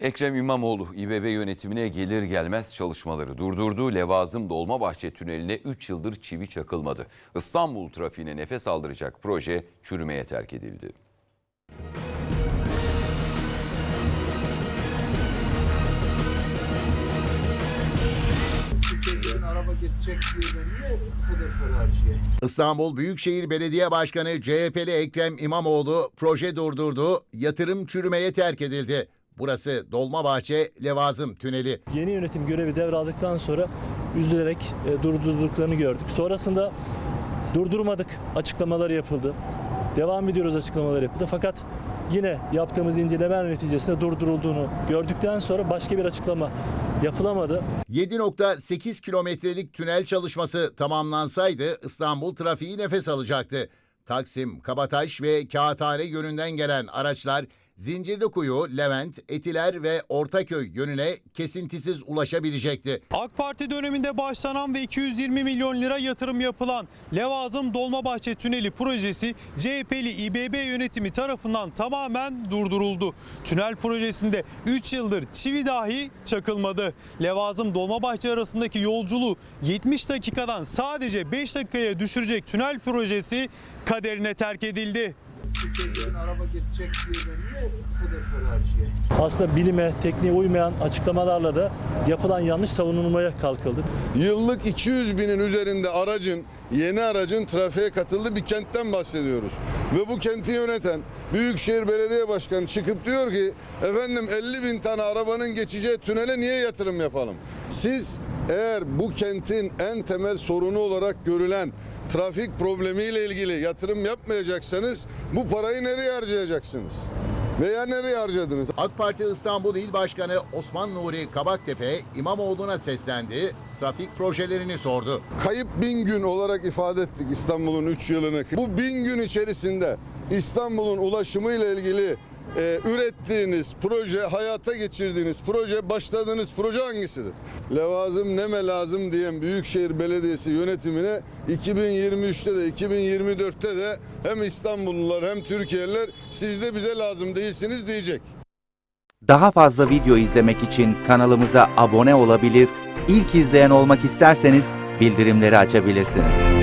Ekrem İmamoğlu İBB yönetimine gelir gelmez çalışmaları durdurdu. Levazım Dolmabahçe Tüneli'ne 3 yıldır çivi çakılmadı. İstanbul trafiğine nefes aldıracak proje çürümeye terk edildi. İstanbul Büyükşehir Belediye Başkanı CHP'li Ekrem İmamoğlu proje durdurdu, yatırım çürümeye terk edildi. Burası Dolmabahçe Levazım Tüneli. Yeni yönetim görevi devraldıktan sonra üzülerek e, durdurduklarını gördük. Sonrasında durdurmadık açıklamaları yapıldı. Devam ediyoruz açıklamalar yapıldı. Fakat yine yaptığımız inceleme neticesinde durdurulduğunu gördükten sonra başka bir açıklama yapılamadı. 7.8 kilometrelik tünel çalışması tamamlansaydı İstanbul trafiği nefes alacaktı. Taksim, Kabataş ve Kağıthane yönünden gelen araçlar Zincirlikuyu, Levent, Etiler ve Ortaköy yönüne kesintisiz ulaşabilecekti. AK Parti döneminde başlanan ve 220 milyon lira yatırım yapılan Levazım Dolmabahçe Tüneli projesi CHP'li İBB yönetimi tarafından tamamen durduruldu. Tünel projesinde 3 yıldır çivi dahi çakılmadı. Levazım Dolmabahçe arasındaki yolculuğu 70 dakikadan sadece 5 dakikaya düşürecek tünel projesi kaderine terk edildi. Türkiye'den araba geçecek diye ben niye bu kadar para harcayayım? Aslında bilime, tekniğe uymayan açıklamalarla da yapılan yanlış savunulmaya kalkıldı. Yıllık 200 binin üzerinde aracın, yeni aracın trafiğe katıldığı bir kentten bahsediyoruz. Ve bu kenti yöneten Büyükşehir Belediye Başkanı çıkıp diyor ki efendim 50 bin tane arabanın geçeceği tünele niye yatırım yapalım? Siz eğer bu kentin en temel sorunu olarak görülen trafik problemiyle ilgili yatırım yapmayacaksanız bu parayı nereye harcayacaksınız? Veya nereye harcadınız? AK Parti İstanbul İl Başkanı Osman Nuri Kabaktepe İmamoğlu'na seslendi, trafik projelerini sordu. kayıp bin gün olarak ifade ettik İstanbul'un 3 yılını. Bu bin gün içerisinde İstanbul'un ulaşımıyla ilgili e, ürettiğiniz proje, hayata geçirdiğiniz proje, başladığınız proje hangisidir? Levazım neme lazım diyen Büyükşehir Belediyesi yönetimine 2023'te de 2024'te de hem İstanbullular hem Türkiye'liler siz de bize lazım değilsiniz diyecek. Daha fazla video izlemek için kanalımıza abone olabilir, ilk izleyen olmak isterseniz bildirimleri açabilirsiniz.